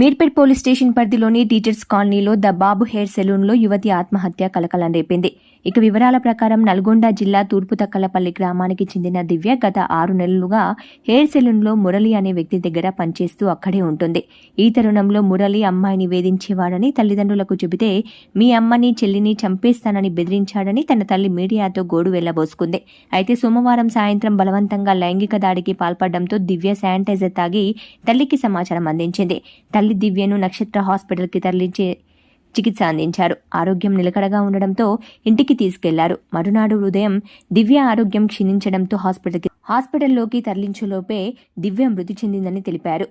Meerpet police station పరిధిలోని teachers కాలనీలో the Babu hair సెలూన్లో యువతి ఆత్మహత్య కలకలం రేపింది ఇక వివరాల ప్రకారం నల్గొండ జిల్లా తూర్పు తక్కలపల్లి గ్రామానికి చెందిన దివ్య గత ఆరు నెలలుగా హెయిర్ సెలూన్లో మురళి అనే వ్యక్తి దగ్గర పనిచేస్తూ అక్కడే ఉంటుంది. ఈ తరుణంలో మురళి అమ్మాయిని వేధించేవాడని తల్లిదండ్రులకు చెబితే మీ అమ్మని చెల్లిని చంపేస్తానని బెదిరించాడని తన తల్లి మీడియాతో గోడు వెళ్ళబోసుకుంది అయితే సోమవారం సాయంత్రం బలవంతంగా లైంగిక దాడికి పాల్పడడంతో దివ్య శానిటైజర్ తాగి తల్లికి సమాచారం అందించింది. తల్లి దివ్యను నక్షత్ర హాస్పిటల్కి తరలించి చికిత్స అందించారు. ఆరోగ్యం నిలకడగా ఉండడంతో ఇంటికి తీసుకెళ్ళారు. మరునాడు ఉదయం దివ్య ఆరోగ్యం క్షీణించడంతో హాస్పిటల్కి హాస్పిటల్లోకి తరలించులోపే దివ్య మృతి చెందిందని తెలిపారు.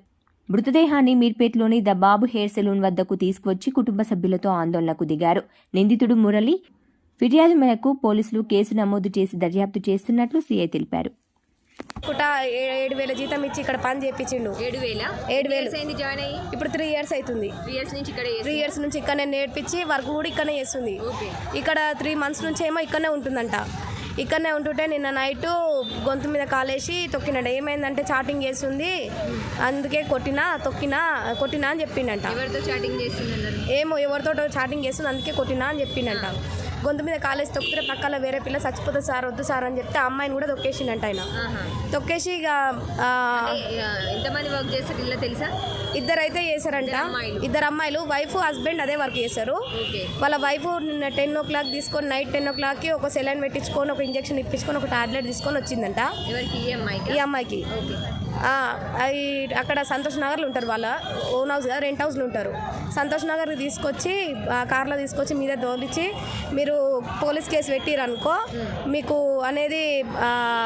మృతదేహాన్ని మీర్పేట్లోని ద బాబు హెయిర్ సెలూన్ వద్దకు తీసుకువచ్చి కుటుంబ సభ్యులతో ఆందోళనకు దిగారు. నిందితుడు మురళి ఫిర్యాదు మేరకు పోలీసులు కేసు నమోదు చేసి దర్యాప్తు చేస్తున్నట్లు సీఐ తెలిపారు. ఏ- ఏడు వేల జీతం ఇచ్చి ఇక్కడ పని చేయించిండు ఏడు వేల? ఏడు వేలు. అయింది జాయిన్ అయ్యి? ఇప్పుడు త్రీ ఇయర్స్ అవుతుంది త్రీ ఇయర్స్ నుంచి ఇక్కడ త్రీ ఇయర్స్ నుంచి ఇక్కడనే నేర్పించి వర్క్ కూడా ఇక్కడనే చేస్తుంది. ఇక్కడ త్రీ మంత్స్ నుంచి ఏమో ఇక్కడనే ఉంటుందంట. ఇక్కడనే ఉంటుంటే నిన్న నైట్ గొంతు మీద కాలేసి తొక్కినట. ఏమైందంటే చాటింగ్ చేస్తుంది. అందుకే కొట్టినా తొక్కినా కొట్టినా అని చెప్పిండంట. ఎవరితో చాటింగ్ చేస్తున్నారు ఏమో ఎవరితో చాటింగ్ చేస్తుంది అందుకే కొట్టినా అని చెప్పిండంట. గొంతు మీద కాలేసి తొక్కితే పక్కన వేరే పిల్ల చచ్చిపోతుంది సార్ వద్దు సార్ అని చెప్తే అమ్మాయిని కూడా తొక్కేసిండంట ఆయన. ఆహా. తొక్కేసి ఇక అంటే, ఎంతమంది వర్క్ చేస్తారు ఇలా తెలుసా? ఇద్దరు అయితే చేశారంట. ఇద్దరు అమ్మాయిలు. వైఫ్ హస్బెండ్ అదే వర్క్ చేశారు. వాళ్ళ వైఫ్ నిన్న టెన్ ఓ క్లాక్ తీసుకొని నైట్ టెన్ ఓ క్లాక్కి ఒక సెలైన్ పెట్టించుకొని ఒక ఇంజెక్షన్ ఇప్పించుకొని ఒక టాబ్లెట్ తీసుకొని వచ్చిందంట. ఈ అమ్మాయికి? అవి అక్కడ సంతోష్ నగర్లో ఉంటారు వాళ్ళ ఓన్ హౌస్ కదా రెంట్ హౌస్లు ఉంటారు. సంతోష్ నగర్కి తీసుకొచ్చి ఆ కార్లో తీసుకొచ్చి మీద దోలిచ్చి మీరు పోలీస్ కేసు పెట్టిరనుకో మీకు అనేది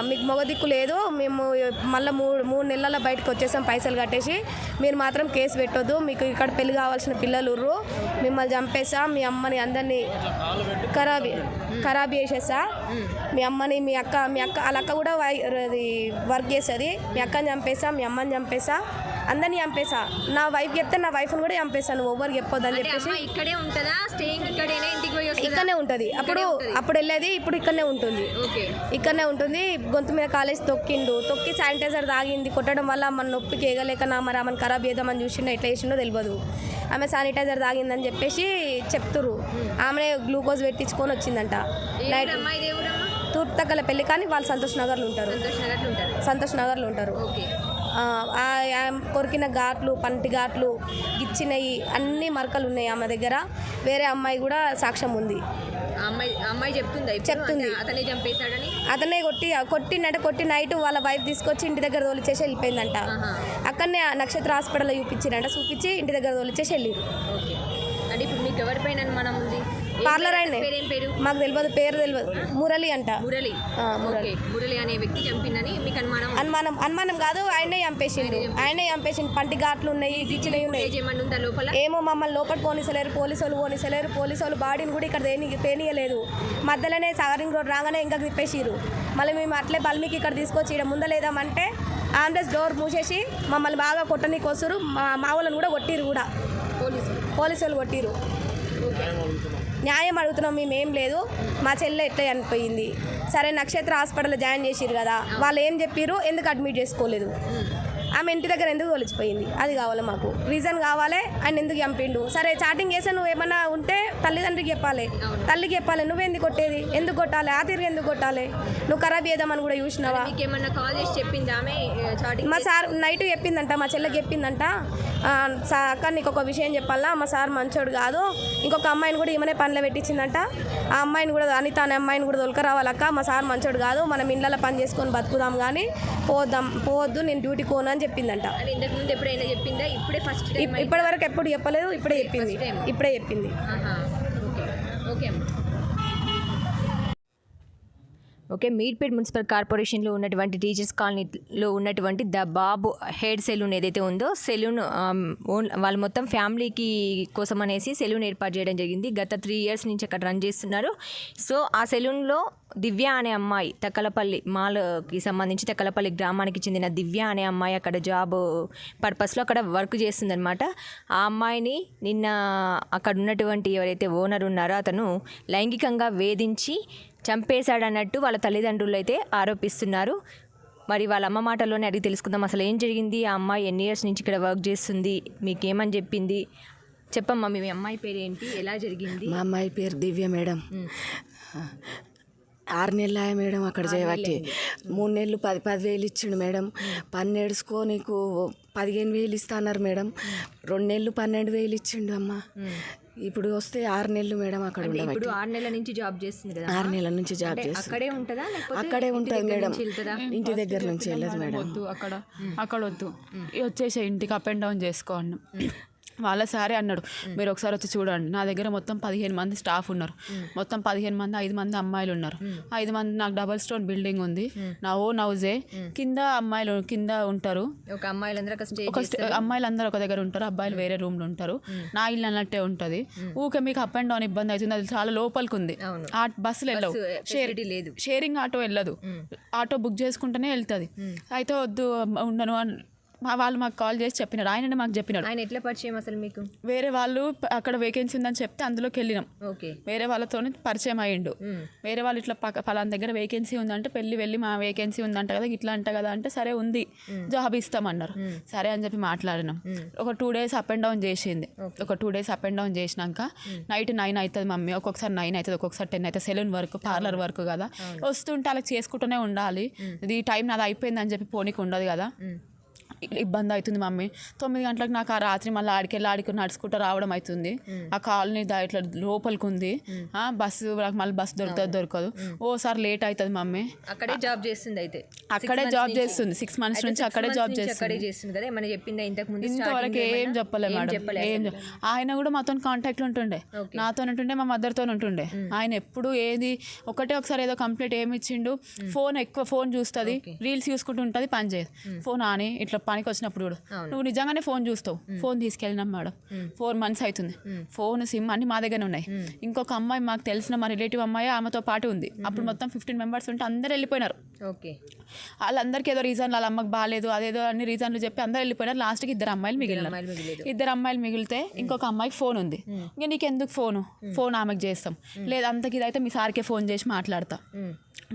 మీకు మొగ దిక్కు లేదు మేము మళ్ళీ మూడు మూడు నెలల బయటకు వచ్చేసాం పైసలు కట్టేసి మీరు మాత్రం కేసు పెట్టొద్దు మీకు ఇక్కడ పెళ్ళి కావాల్సిన పిల్లలు మిమ్మల్ని చంపేసా మీ అమ్మని అందరినీ ఖరాబీ ఖరాబ్ చేసేసా? మీ అమ్మని మీ అక్క మీ అక్క వాళ్ళ అక్క కూడా అది వర్క్ చేస్తుంది. మీ అక్కని చంపేసా మీ అమ్మని చంపేసా? అందరిని చంపేసా. నా వైఫ్ చెప్తే నా వైఫ్ని కూడా చంపేసా. నువ్వు ఎవరు చెప్పొద్దు అని చెప్పేసి. ఇక్కడే ఉంటుందా? స్టేయింగ్ ఇక్కడేనా? ఇంటికి పోయి వస్తుందా? ఇక్కడనే ఉంటుంది. అప్పుడు అప్పుడు వెళ్ళేది ఇప్పుడు ఇక్కడనే ఉంటుంది. ఇక్కడనే ఉంటుంది. గొంతు మీద కాలేసి తొక్కిండు. తొక్కి శానిటైజర్ తాగింది. కొట్టడం వల్ల మన నొప్పికి ఎగలేక నా మరి ఆమెను ఖరాబ్ చేద్దామని చూసిండో ఎట్లా చేసిండో తెలియదు ఆమె శానిటైజర్ తాగిందని చెప్పేసి చెప్తురు ఆమె గ్లూకోజ్ పెట్టించుకొని వచ్చిందంట. నైట్ తూర్పు తగ్గల పెళ్ళి కానీ వాళ్ళు సంతోష్ నగర్లో ఉంటారు. సంతోష్ నగర్లో ఉంటారు. కొరికిన ఘాట్లు పంటి ఘాట్లు గిచ్చినవి అన్ని మరకలు ఉన్నాయి ఆమె దగ్గర. వేరే అమ్మాయి కూడా సాక్ష్యం ఉంది. అమ్మాయి అమ్మాయి చెప్తుందా అతనే చంపేశాడని? అతనే కొట్టి కొట్టిండంటే కొట్టి నైట్ వాళ్ళ వైఫ్ తీసుకొచ్చి ఇంటి దగ్గర తోలిచ్చేసి వెళ్ళిపోయిందంట. అక్కడనే నక్షత్ర హాస్పిటల్లో చూపించారంట చూపించి ఇంటి దగ్గర తోలిచ్చేసి వెళ్ళిరు. ఓకే. అంటే ఇప్పుడు మీకు ఎవరిపైన ఏం పార్లర్ పేరు? ఆయనే. పేరేం పేరు? మాకు తెలియదు పేరు తెలియదు మురళి అంట. మురళి. మురళి. అనే వ్యక్తి చంపిందని మీకు అనుమానం. అనుమానం అనుమానం కాదు ఆయనే చంపేసిండు. ఆయనే చంపేసిండు. పంటి ఘాట్లు ఉన్నాయి గిచ్చినవి ఉన్నాయి. ఏమో మమ్మల్ని లోపల పోనిసలేరు పోలీసు వాళ్ళు పోనిసలేరు. పోలీసు వాళ్ళు బాడీని కూడా ఇక్కడ తేని తేనియలేదు. మధ్యలోనే సాగరింగ్ రోడ్ రాగానే ఇంకా తిప్పేసిరు మళ్ళీ మేము అట్లే బల్మికి ఇక్కడ తీసుకొచ్చి ఇక్కడ ముందలేదామంటే ఆంబులెన్స్ డోర్ మూసేసి మమ్మల్ని బాగా కొట్టనీకి వస్తారు మా మా వాళ్ళని కూడా కొట్టిరు కూడా. పోలీసు పోలీసు వాళ్ళు కొట్టిరు న్యాయం అడుగుతున్నాం మేమేం లేదు. మా చెల్లె ఎట్లా చనిపోయింది? సరే నక్షత్ర హాస్పిటల్లో జాయిన్ చేసిరు కదా. వాళ్ళు ఏం చెప్పిర్రు? ఎందుకు అడ్మిట్ చేసుకోలేదు? ఆమె ఇంటి దగ్గర ఎందుకు తొలిచిపోయింది? అది కావాలి మాకు. రీజన్ కావాలి ఆయన ఎందుకు చంపిండు? సరే చాటింగ్ చేసే నువ్వు ఏమన్నా ఉంటే తల్లిదండ్రికి చెప్పాలి. తల్లికి చెప్పాలి నువ్వెందుకు కొట్టేది? ఎందుకు కొట్టాలి? ఆ తిరిగి ఎందుకు కొట్టాలి? నువ్వు ఖరాబ్ చేద్దామని కూడా చూసినావా? కాల్ చేసి చెప్పింది ఆమె మా సార్ నైట్ చెప్పిందంట మా చెల్లెకి చెప్పిందంట. ఆ, సా- అక్క నీకు ఒక విషయం చెప్పాలా? మా సార్ మంచోడు కాదు. ఇంకొక అమ్మాయిని కూడా ఈమెనే పనిలో పెట్టించిందంట. ఆ అమ్మాయిని కూడా అనిత అనే అమ్మాయిని కూడా దొలక రావాలక్క. మా సార్ మంచోడు కాదు. మనం ఇళ్ళలో పని చేసుకొని బతుకుదాం కానీ పోద్దాం పోవద్దు నేను డ్యూటీ కోను అని చెప్పిందంట. ఇంతకు ముందు ఎప్పుడైనా చెప్పిందా? ఇప్పుడే ఫస్ట్ ఇప్పటి వరకు ఎప్పుడు చెప్పలేదు ఇప్పుడే చెప్పింది. ఇప్పుడే చెప్పింది. ఓకే. ఓకే అమ్మా ఓకే? మీడ్పేట్ మున్సిపల్ కార్పొరేషన్లో ఉన్నటువంటి టీచర్స్ కాలనీలో ఉన్నటువంటి ద బాబు హెయిర్ సెలూన్ ఏదైతే ఉందో సెలూన్ ఓన్ వాళ్ళు మొత్తం ఫ్యామిలీకి కోసం అనేసి సెలూన్ ఏర్పాటు చేయడం జరిగింది. గత త్రీ ఇయర్స్ నుంచి అక్కడ రన్ చేస్తున్నారు. సో ఆ సెలూన్లో దివ్య అనే అమ్మాయి తక్కలపల్లి మాల్కి సంబంధించి తక్కలపల్లి గ్రామానికి చెందిన దివ్య అనే అమ్మాయి అక్కడ జాబ్ పర్పస్లో అక్కడ వర్క్ చేస్తుందనమాట ఆ అమ్మాయిని నిన్న అక్కడ ఉన్నటువంటి ఎవరైతే ఓనర్ ఉన్నారో అతను లైంగికంగా వేధించి చంపేశాడన్నట్టు వాళ్ళ తల్లిదండ్రులు అయితే ఆరోపిస్తున్నారు. మరి వాళ్ళ అమ్మ మాటల్లోనే అడిగి తెలుసుకుందాం. అసలు ఏం జరిగింది? ఆ అమ్మాయి ఎన్ని ఇయర్స్ నుంచి ఇక్కడ వర్క్ చేస్తుంది? మీకేమని చెప్పింది? చెప్పమ్మా మీ అమ్మాయి పేరు ఏంటి? ఎలా జరిగింది? మా అమ్మాయి పేరు దివ్య మేడం. ఆరు నెలలు ఆయా మేడం అక్కడ చేయబట్టి. మూడు నెలలు పది పదివేలు ఇచ్చిండు మేడం. పన్నెడుసుకో నీకు పదిహేను వేలు ఇస్తా అన్నారు మేడం. రెండు నెలలు పన్నెండు వేలు ఇచ్చిండు అమ్మ. ఇప్పుడు వస్తే ఆరు నెలలు మేడం అక్కడ ఇప్పుడు ఆరు నెలల నుంచి జాబ్ చేస్తుంది కదా? ఆరు నెలల నుంచి జాబ్ చేస్తుంది. అక్కడే ఉంటుందా? లేకపోతే అక్కడే ఉంటుంది మేడం? ఇంటి దగ్గర నుంచి వెళ్ళదు మేడం. వద్దు అక్కడ అక్కడ వద్దు. వచ్చేసే ఇంటికి అప్ అండ్ డౌన్ చేసుకోండి వాళ్ళ సారే అన్నాడు. మీరు ఒకసారి వచ్చి చూడండి. నా దగ్గర మొత్తం పదిహేను మంది స్టాఫ్ ఉన్నారు. మొత్తం పదిహేను మంది ఐదు మంది అమ్మాయిలు ఉన్నారు. ఐదు మంది నాకు డబల్ స్టోన్ బిల్డింగ్ ఉంది. నా ఓన్ హౌజే కింద అమ్మాయిలు కింద ఉంటారు. ఒక అమ్మాయిలందరూ ఒక స్ట్- అమ్మాయిలు అందరూ ఒక దగ్గర ఉంటారు. అబ్బాయిలు వేరే రూమ్లో ఉంటారు. నా ఇల్లు అన్నట్టే ఉంటుంది. ఊకే మీకు అప్ అండ్ డౌన్ ఇబ్బంది అవుతుంది. అది చాలా లోపలికి ఉంది. బస్సులు వెళ్ళవు. షేరింగ్ ఆటో వెళ్ళదు. ఆటో బుక్ చేసుకుంటేనే వెళ్తుంది. అయితే వద్దు ఉండను అని మా వాళ్ళు మాకు కాల్ చేసి చెప్పినారు. ఆయననే మాకు చెప్పినాడు. ఆయన ఎట్లా పరిచయం అసలు మీకు? వేరే వాళ్ళు అక్కడ వేకెన్సీ ఉందని చెప్తే అందులోకి వెళ్ళినాం. ఓకే. వేరే వాళ్ళతో పరిచయం అయ్యిండు. వేరే వాళ్ళు ఇట్లా పక్క ఫలానా దగ్గర వేకెన్సీ ఉందంటే పెళ్ళి వెళ్ళి మా వేకెన్సీ ఉందంట కదా ఇట్లా అంట కదా అంటే సరే ఉంది జాబ్ ఇస్తామన్నారు. సరే అని చెప్పి మాట్లాడినాం. ఒక two days up and down చేసింది. ఒక two days up and down చేసినాక నైట్ నైన్ అవుతుంది మమ్మీ ఒక్కొక్కసారి నైన్ అవుతుంది ఒక్కొక్కసారి టెన్ అవుతుంది. సెలూన్ వర్క్ పార్లర్ వర్క్ కదా. వస్తుంటే అలా చేసుకుంటూనే ఉండాలి. ఇది టైం నాది అయిపోయింది అని చెప్పి పోనీకి ఉండదు కదా. ఇబ్బంది అవుతుంది మమ్మీ. తొమ్మిది గంటలకు నాకు ఆ రాత్రి మళ్ళీ ఆడికెళ్ళి ఆడికి నడుచుకుంటూ రావడం అవుతుంది. ఆ కాలనీ దా ఇట్లా లోపలికి ఉంది ఆ, బస్సు నాకు మళ్ళీ బస్సు దొరుకుతుంది దొరకదు. ఓసారి లేట్ అవుతుంది మమ్మీ. అక్కడే జాబ్ చేస్తుంది అయితే. అక్కడే జాబ్ చేస్తుంది. సిక్స్ మంత్స్ నుంచి అక్కడే జాబ్ చేస్తుంది. చేస్తుంది కదా ఏమైనా చెప్పిందా ఇంతకు ముందు ఇంతవరకు ఏం చెప్పలే మేడం. ఏం ఆయన కూడా మాతో కాంటాక్ట్ ఉంటుండే. నాతో ఉంటుండే మా మదర్తో ఉంటుండే. ఆయన ఎప్పుడు ఏది ఒకటే ఒకసారి ఏదో కంప్లీట్ ఏమి ఇచ్చిండు. ఫోన్ ఎక్కువ ఫోన్ చూస్తుంది. రీల్స్ చూసుకుంటూ ఉంటుంది పని చేయదు ఫోన్ ఆని ఇట్లా పనికి వచ్చినప్పుడు కూడా నువ్వు నిజంగానే ఫోన్ చూస్తావు. ఫోన్ తీసుకెళ్ళినాం మేడం. ఫోర్ మంత్స్ అవుతుంది ఫోన్ సిమ్ అన్ని మా దగ్గర ఉన్నాయి. ఇంకొక అమ్మాయి మాకు తెలిసిన మా రిలేటివ్ అమ్మాయి ఆమెతో పాటు ఉంది. అప్పుడు మొత్తం ఫిఫ్టీన్ మెంబర్స్ ఉంటే అందరు వెళ్ళిపోయినారు. ఓకే. వాళ్ళందరికీ ఏదో రీజన్ వాళ్ళ అమ్మకి బాగాలేదు అదేదో అన్ని రీజన్లు చెప్పి అందరు వెళ్ళిపోయినారు. లాస్ట్కి ఇద్దరు అమ్మాయిలు మిగిలిరు. ఇద్దరు అమ్మాయిలు మిగిలితే ఇంకొక అమ్మాయికి ఫోన్ ఉంది. ఇంకా నీకు ఎందుకు ఫోను ఫోన్ ఆమెకు చేస్తాం. లేదా అంతకి ఇదైతే మీ సార్కే ఫోన్ చేసి మాట్లాడతా.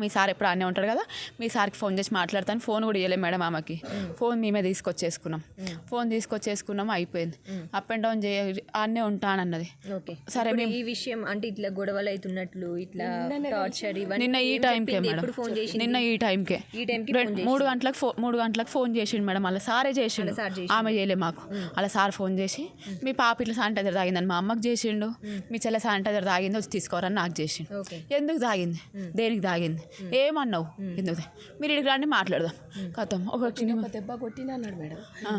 మీ సార్ ఎప్పుడు ఆనే ఉంటారు కదా మీ సార్కి ఫోన్ చేసి మాట్లాడతాను. ఫోన్ కూడా ఇవ్వలేం మేడం ఆమెకి. ఫోన్ మేమే తీసుకొచ్చేసుకున్నాం. ఫోన్ తీసుకొచ్చేసుకున్నాం అయిపోయింది. అప్ అండ్ డౌన్ చేయ ఆనే ఉంటానన్నది. ఓకే. సరే ఇప్పుడు ఈ విషయం అంటే ఇట్లా గొడవలు అవుతున్నట్లు ఇట్లా టార్చర్ ఇవన్నీ నిన్న ఈ టైంకే? మేడం. నిన్న ఈ టైంకే ఈ టైంకి రెం- మూడు గంటలకు ఫో మూడు గంటలకు ఫోన్ చేసిండు మేడం. అలా సారే చేసిండు. ఆమె చేయలే మాకు. అలా సార్ ఫోన్ చేసి మీ పాప ఇట్లా శానిటైజర్ తాగిందని మా అమ్మకి చేసిండు. మీ చెల్లె శానిటైజర్ తాగింది వచ్చి తీసుకోరని నాకు చేసిండు. ఎందుకు తాగింది? దేనికి తాగింది? ఏమన్నావు? ఎందుకు మీరు ఇక్కడికి రండి మాట్లాడదాం. కథం ఒక దెబ్బ కొట్టినా అన్నాడు మేడం.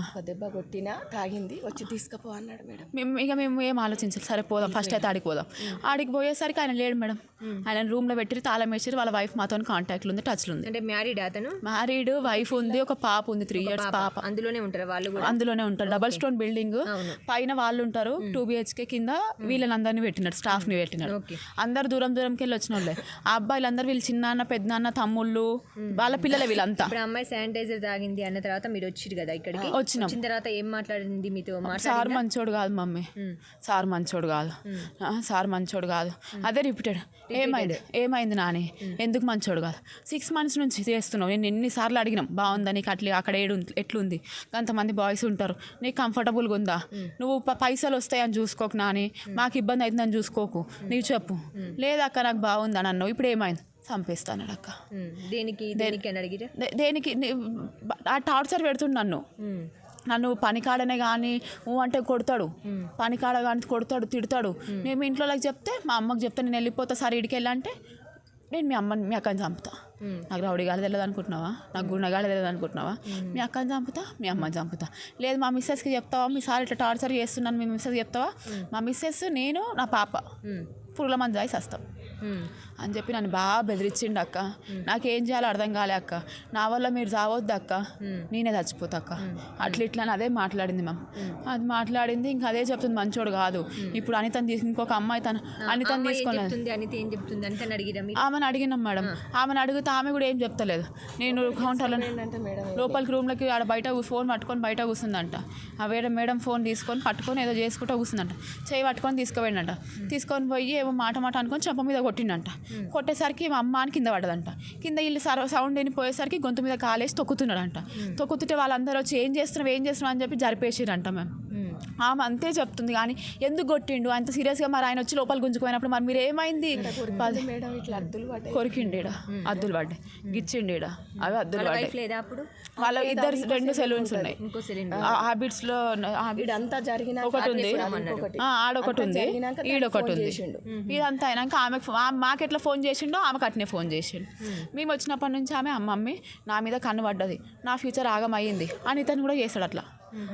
ఒక దెబ్బ కొట్టినా తాగింది వచ్చి తీసుకుపో అన్నాడు మేడం. మేము ఇక మేము ఏం ఆలోచించాలి సరే పోదాం ఫస్ట్ అయితే ఆడికి పోదాం. ఆడికి పోయేసరికి ఆయన లేడు మేడం. ఆయన రూమ్లో పెట్టి తాళం వేసి వాళ్ళ వైఫ్ మాతో కాంటాక్ట్లో ఉంది టచ్లో ఉంది. అంటే మ్యారీడ్ అతను? మ్యారీడ్ వైఫ్ ఉంది ఒక పాప ఉంది త్రీ ఇయర్స్ పాప. అందులోనే ఉంటారు వాళ్ళు అందులోనే ఉంటారు. డబల్ స్టోన్ బిల్డింగ్ పైన వాళ్ళు ఉంటారు టూ బిహెచ్కే కింద వీళ్ళని అందరినీ పెట్టినాడు స్టాఫ్ని పెట్టినాడు ఓకే. అందరు దూరం దూరంకి వెళ్ళి వచ్చిన వాళ్ళే ఆ అబ్బాయిలందరూ వీళ్ళు చిన్నాన్న పెద్దనాన్న తమ్ముళ్ళు వాళ్ళ పిల్లలే వీళ్ళంతా. అమ్మాయి శానిటైజర్ తాగింది అన్న తర్వాత మీరు వచ్చిరు కదా ఇక్కడికి. వచ్చినాం. తర్వాత ఏం మాట్లాడింది మీతో? సార్ మంచోడు కాదు మమ్మీ. సార్ మంచోడు కాదు. సార్ మంచోడు కాదు. అదే రిపీటెడ్. ఏమైంది? ఏమైంది నాని? ఎందుకు మంచోడు కాదు? సిక్స్ మంత్స్ నుంచి చేస్తున్నావు. నేను ఎన్నిసార్లు అడిగినాం? బాగుందా నీకు అట్లా? అక్కడ ఏడు ఎట్లుంది? అంతమంది బాయ్స్ ఉంటారు. నీకు కంఫర్టబుల్గా ఉందా? నువ్వు పైసలు వస్తాయని చూసుకోకు నాని. మాకు ఇబ్బంది అవుతుందని చూసుకోకు. నీవు చెప్పు. లేదక్క నాకు బాగుందని అన్నావు ఇప్పుడు ఏమైంది? చంపేస్తాను అక్క దేనికి దేనికి దేనికి ఆ టార్చర్ పెడుతుండు నన్ను. నన్ను పనికాడనే కానీ ఊ అంటే కొడతాడు. పనికాడ కానీ కొడతాడు తిడతాడు. నేను ఇంట్లోకి చెప్తే మా అమ్మకి చెప్తే నేను వెళ్ళిపోతా సార్ ఇడికి వెళ్ళంటే నేను మీ అమ్మని మీ అక్కని చంపుతా. నాకు రౌడీ గాలి తెలియదు అనుకుంటున్నావా? నాకు గుండగాలి తెలియదు అనుకుంటున్నావా? మీ అక్కని చంపుతా మీ అమ్మని చంపుతా. లేదు మా మిస్సెస్కి చెప్తావా? మీ సార్ ఇట్లా టార్చర్ చేస్తున్నాను మీ మిస్సెస్కి చెప్తావా? మా మిస్సెస్ నేను నా పాప పురుగుల మంది రాయి వస్తాం అని చెప్పి నన్ను బాగా బెదిరించిండు అక్క. నాకేం చేయాలో అర్థం కాలే అక్క. నా వల్ల మీరు చావద్దు అక్క. నేనే చచ్చిపోతా అక్క. అట్లా ఇట్లా అని అదే మాట్లాడింది మ్యామ్. అది మాట్లాడింది ఇంకా అదే చెప్తుంది మంచోడు కాదు. ఇప్పుడు అనితను తీసి ఇంకొక అమ్మాయి తను అనితను తీసుకొని మీరు? ఆమెను అడిగినాం మేడం. ఆమెను అడిగితే ఆమె కూడా ఏం చెప్తలేదు. నేను కౌంటర్లో లోపలికి రూమ్లోకి ఆడ బయట ఫోన్ పట్టుకొని బయట కూర్చుందంట ఆ వేరే మేడం ఫోన్ తీసుకొని పట్టుకొని ఏదో చేసుకుంటూ కూర్చుందంట చేయి పట్టుకొని తీసుకుపోయిందంట. తీసుకొని పోయి ఏమో మాట మాట అనుకొని చెంప మీద కొట్టిండంట. కొట్టేసరికి మా అమ్మ అని కింద పడ్డదంట. కింద వీళ్ళు సర సౌండ్ వినిపోయేసరికి గొంతు మీద కాలేసి తొక్కుతున్నాడంట. తొక్కుతుంటే వాళ్ళందరూ వచ్చి ఏం చేస్తున్నాం ఏం చేస్తున్నాం అని చెప్పి జరిపేసిరంట మేము ఆమె అంతే చెప్తుంది కానీ ఎందుకు కొట్టిండు? అంత సీరియస్గా మరి ఆయన వచ్చి లోపల గుంజుకుపోయినప్పుడు మరి మీరు ఏమైంది కొరికిండు అద్దులు పడ్డాయి. గిచ్చిండు అవి అద్దులు పడ్డాయి. వాళ్ళ ఇద్దరు రెండు సెలూన్స్ ఉన్నాయి. హ్యాబిట్స్లో ఒకటి ఉంది. ఆడొకటి ఉంది. ఈడొకటి ఉంది. ఇదంతా అయినాక ఆమె మాకు ఎట్లా ఫోన్ చేసిండో ఆమెకు అట్నే ఫోన్ చేసిండు. మేము వచ్చినప్పటి నుంచి ఆమె మమ్మీ నా మీద కన్ను పడ్డది. నా ఫ్యూచర్ ఆగం అయ్యింది అనితను కూడా చేస్తాడు అట్లా.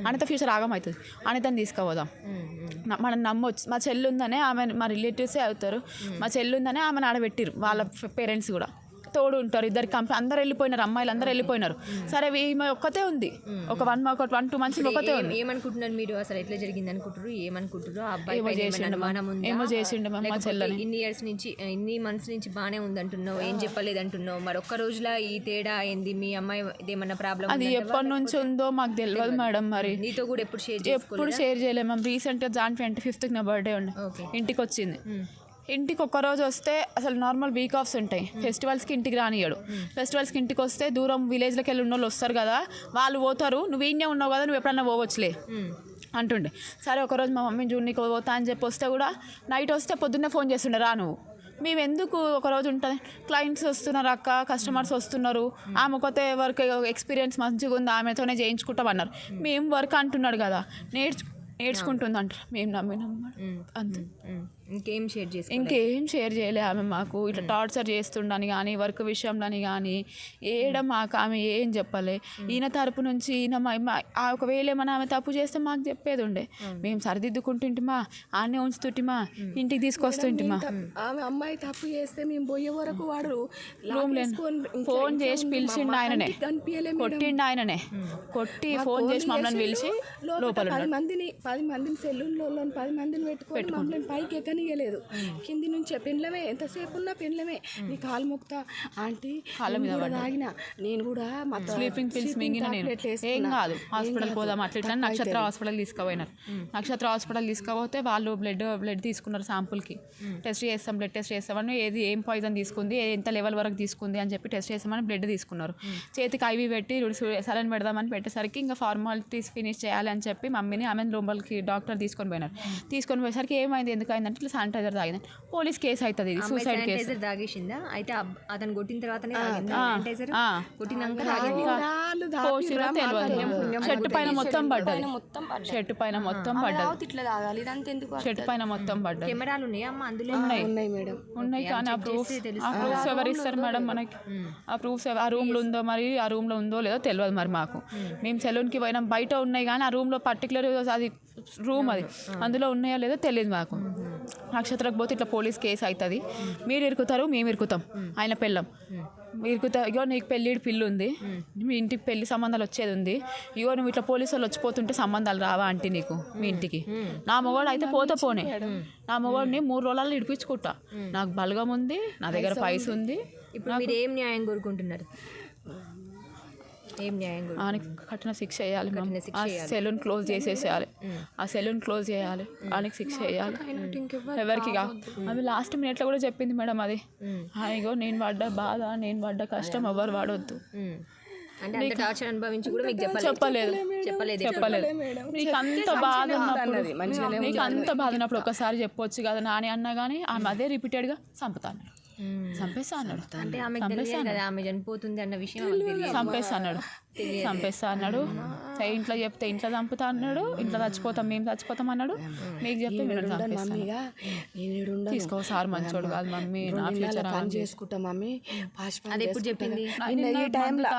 అనిత ఫ్యూచర్ ఆగం అవుతుంది అనితని తీసుకుపోదాం. మనం నమ్మొచ్చు. మా చెల్లి ఉందనే ఆమె మా రిలేటివ్సే అవుతారు. మా చెల్లి ఉందనే ఆమెను ఆడబెట్టిరు వాళ్ళ పేరెంట్స్ కూడా. తోడు ఉంటారు. ఇద్దరు కంపెనీ అందరు వెళ్ళిపోయినారు అమ్మాయిలు అందరూ వెళ్ళిపోయినారు. సరే ఈమె ఒక్కతే ఉంది. ఒక వన్ ఒక వన్ టూ మంత్స్ ఒక్కతే ఏం- ఉంది. ఏమనుకుంటున్నారు మీరు? అసలు ఎట్లా జరిగింది అనుకుంటారు ఏమనుకుంటారు అబ్బాయి ఏమో చేసిండు? ఏమో చేసిండు మా- చెల్లని. ఇన్ని ఇయర్స్ నుంచి ఇన్ని మంత్స్ నుంచి బాగానే ఉందంటున్నావు. ఏం చెప్పలేదంటున్నావు? మరి ఒక్క రోజులా ఈ తేడా అయింది? మీ అమ్మాయి ఇదేమన్నా ప్రాబ్లం అది ఎప్పటి నుంచి ఉందో మాకు తెలియదు మేడం మరి. నీతో కూడా ఎప్పుడు షేర్ ఎప్పుడు షేర్ చేయలేము మేము రీసెంట్గా జాన్ ట్వంటీ ఫిఫ్త్కి నా బర్త్డే ఉండే. ఇంటికి వచ్చింది ఇంటికి ఒక్క రోజు వస్తే అసలు నార్మల్ వీక్ ఆఫ్స్ ఉంటాయి. ఫెస్టివల్స్కి ఇంటికి రానియడు ఫెస్టివల్స్కి ఇంటికి వస్తే దూరం విలేజ్లోకి వెళ్ళి ఉన్న వాళ్ళు వస్తారు కదా వాళ్ళు పోతారు. నువ్వు ఈయనే ఉన్నావు కదా నువ్వు ఎప్పుడన్నా పోవచ్చులే. అంటుండే. సరే ఒకరోజు మా మమ్మీ జూనికి పోతా అని చెప్పి వస్తే కూడా నైట్ వస్తే పొద్దున్నే ఫోన్ చేస్తుండే రా నువ్వు. మేము ఎందుకు ఒక రోజు ఉంటుంది క్లయింట్స్ వస్తున్నారు అక్క కస్టమర్స్ వస్తున్నారు. ఆమె కొత్త వర్క్ ఎక్స్పీరియన్స్ మంచిగా ఉంది ఆమెతోనే చేయించుకుంటాం అన్నారు మేము వర్క్ అంటున్నాడు కదా నేర్చు నేర్చుకుంటుంది అంటారు మేము నమ్మినాం అంతే. ఇంకేం షేర్ చేసుకో ఇంకేం షేర్ చేయలే ఆమె మాకు. ఇట్లా టార్చర్ చేస్తుండని కానీ వర్క్ విషయంలోని కానీ ఏడ మాకు ఆమె ఏం చెప్పలే. ఈయన తరపు నుంచి ఈయన మా- మా- ఆ ఒకవేళ ఏమైనా ఆమె తప్పు చేస్తే మాకు చెప్పేది ఉండే మేము సరిదిద్దుకుంటుంటిమా? ఆడనే ఉంచుతుంటిమా? ఇంటికి తీసుకొస్తుంటిమా? ఆమె అమ్మాయి తప్పు చేస్తే మేము పోయే వరకు వాడు ఫోన్ చేసి పిలిచిండు ఆయననే. కొట్టిండు ఆయననే. కొట్టి ఫోన్ చేసి మమ్మల్ని పిలిచి లోపల పది మందిని పది మందిని సెల్లుల్లో పది మందిని పెట్టుకొని మమ్మల్ని పైకి ఎక్కనియలేదు కింది నుంచి పెండ్లమే ఎంతసేపు ఉన్నా పెండ్లమే నీ కాలు మొక్తా ఆంటీ నేను కూడా తాగిన. నేను కూడా స్లీపింగ్ పిల్స్ మింగిన నేను. ఏం కాదు. హాస్పిటల్. పోదాం అట్లా ఇట్లా నక్షత్ర. హాస్పిటల్ తీసుకుపోయినారు. నక్షత్ర హాస్పిటల్ తీసుకుపోతే వాళ్ళు బ్లడ్ బ్లడ్ తీసుకున్నారు శాంపుల్కి టెస్ట్ చేస్తాం బ్లడ్ టెస్ట్ చేస్తామని ఏది ఏం పాయిజన్ తీసుకుంది ఎంత లెవెల్ వరకు తీసుకుంది అని చెప్పి టెస్ట్ చేస్తామని బ్లడ్ తీసుకున్నారు. చేతికి ఐవి పెట్టి సలన్ పెడదామని పెట్టేసరికి ఇంకా ఫార్మాలిటీస్ ఫినిష్ చేయాలి అని చెప్పి మమ్మీని ఆమె లోపలికి డాక్టర్ తీసుకొని పోయినారు. తీసుకొని పోయేసరికి ఏమైంది ఎందుకు అయిందంటే ఇట్లా శానిటైజర్ తాగింది. పోలీస్ కేసు అవుతుంది ఇది సూసైడ్ కేసు. తాగేసిందా? అయితే అతను కొట్టిన తెలియదు. షర్ట్ పైన మొత్తం పడ్డది. మొత్తం పడ్డది. షర్ట్ పైన మొత్తం పడ్డది. ఇట్లా తాగాలి ఇదంతా ఎందుకు షర్ట్ పైన మొత్తం పడ్డది. కెమెరాలు ఉన్నాయా అమ్మ? అందులో ఉన్నాయి. మేడం. ఉన్నాయి కానీ ఆ ప్రూఫ్ ఆ ప్రూఫ్స్ ఎవరు ఇస్తారు మేడం మనకి? ఆ ప్రూఫ్స్ ఆ రూమ్లో ఉందో మరి ఆ రూమ్లో ఉందో లేదో తెలియదు మరి మాకు. మేము సెలూన్కి పోయినాం బయట ఉన్నాయి కానీ ఆ రూమ్లో పర్టికులర్ అది రూమ్ అది. అందులో ఉన్నాయో లేదో తెలియదు మాకు. నక్షత్రకు పోతే ఇట్లా పోలీస్ కేసు అవుతుంది మీరు ఇరుకుతారు మేము ఇరుకుతాం. ఆయన పెళ్ళం. ఇరుకుతా ఇగో నీకు పెళ్ళి పిల్లు ఉంది. మీ ఇంటికి పెళ్ళి సంబంధాలు వచ్చేది ఉంది ఇగో నువ్వు ఇట్లా పోలీసు వాళ్ళు వచ్చిపోతుంటే సంబంధాలు రావా ఆంటీ నీకు మీ ఇంటికి. నా మొగోడు అయితే పోతే పోనే. నా మొగోడిని మూడు రోజులలో ఇడిపించుకుంటా. నాకు బలగం ఉంది నా దగ్గర పైస ఉంది. ఇప్పుడు మీరు ఏం న్యాయం కోరుకుంటున్నారు? ఏం న్యాయం ఆయనకి కఠిన శిక్ష వేయాలి మ్యామ్. కఠిన శిక్ష ఆ వేయాలి. సెలూన్ క్లోజ్ చేసేసేయాలి. ఆ సెలూన్ క్లోజ్ చేయాలి. ఆయనకి శిక్ష వేయాలి. ఎవరికి కా? ఆమె లాస్ట్ మినిట్లో కూడా చెప్పింది మేడం అది. ఇగో నేను పడ్డ బాధ నేను పడ్డ కష్టం ఎవరు వాడొద్దు. ఉమ్. అంటే అంత టార్చర్ అనుభవించి కూడా మీకు చెప్పలేదు. చెప్పలేదు. చెప్పలేదు. చెప్పలేదు. నీకు అంత బాధ ఉన్నప్పుడు నీకు అంత బాధ ఉన్నప్పుడు ఒకసారి చెప్పొచ్చు కదా నాని అన్నా కానీ ఆమె అదే రిపీటెడ్గా చంపుతా అన్నాడు చంపేస్తా అన్నాడు అంటే కదా ఆమె చనిపోతుంది అన్న విషయం చంపేస్తా అన్నాడు చంపేస్తా అన్నాడు ఇంట్లో చెప్తే ఇంట్లో చంపుతా అన్నాడు. ఇంట్లో చచ్చిపోతాం మేము చచ్చిపోతాం అన్నాడు. మీకు చెప్తే మీరు. తీసుకో సార్ మంచోడు కాదు మమ్మీ. నా ఫ్యూచర్ పని చేసుకుంటా మమ్మీ. అది ఎప్పుడు. చెప్పింది? నిన్న ఈ టైంలో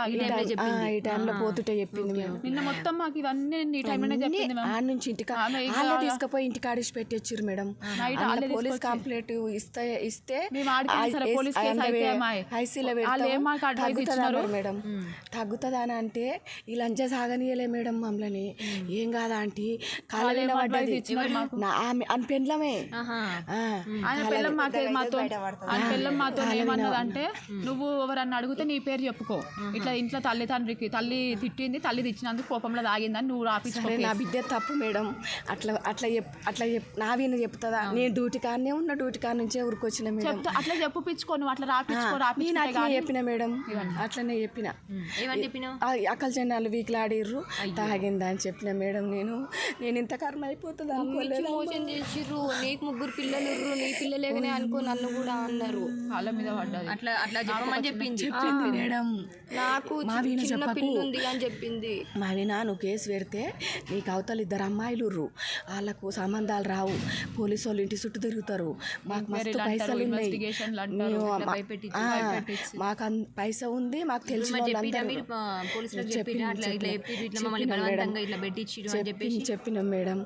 టైంలో టైం- పోతుంటే చెప్పింది మేము. నిన్న మొత్తం మాకు ఇవన్నీ ఈ టైంలోనే చెప్పింది మ్యామ్ ఆడ నుంచి ఇంటికి వాళ్ళే తీసుకుపోయి ఇంటికి ఆడిసి పెట్టొచ్చారు మేడం. నైట్ పోలీస్ కంప్లైంట్ ఇస్తే ఇస్తే మేము సరే పోలీస్ కేసు అయితే. ఐసీలో తగ్గుతుందా మేడం? తగ్గుతుందా అని అంటే ఈ లంచ సాగనీయలే మేడం మమ్మల్ని. ఏం కాదా ఆంటీ? కాళ్ళ పడ్డది. ఆమె అని పెండ్లమే. ఏమన్నదంటే నువ్వు ఎవరన్నా అడిగితే నీ పేరు చెప్పుకో. ఇట్లా ఇంట్లో తల్లి తండ్రికి తల్లి తిట్టింది తల్లి తిచ్చినందుకు కోపంలో తాగిందని నువ్వు రాపించుకో నా బిడ్డ తప్పు మేడం. అట్లా అట్లా చెప్ అట్లా చెప్ నా వీణ చెప్తుందా నేను డ్యూటీ కాడనే ఉన్న డ్యూటీ కాడ నుంచే ఊరికొచ్చిన అట్లా చెప్పుపించుకో నువ్వు అట్లా రాపించుకో నేను అట్లనే చెప్పిన మేడం. అట్లనే చెప్పిన. అక్కల జనాలు వీకులాడిర్రు. తాగిందా అని చెప్పిన మేడం నేను. నేను ఇంత కర్మ అయిపోతుంది అనుకోలేదు. మోసం చేసిర్రు. నీకు ముగ్గురు పిల్లలు నీ పిల్లలేకనే అనుకో నన్ను కూడా అన్నారు. కాళ్ళ మీద పడ్డది. అట్లా అట్లా చెప్పమని చెప్పింది. చెప్పింది మేడం. నాకు చిన్న చెప్పకు. పిల్ల ఉంది అని చెప్పింది. మా వినా నువ్వు కేసు పెడితే నీకు అవతల ఇద్దరు అమ్మాయిలు వాళ్ళకు సంబంధాలు రావు. పోలీసు వాళ్ళు ఇంటి చుట్టూ తిరుగుతారు. మాకు మస్తు పైసలు ఉన్నాయి మాకు పైస ఉంది మాకు తెలిసిన చెప్పినాం మేడం.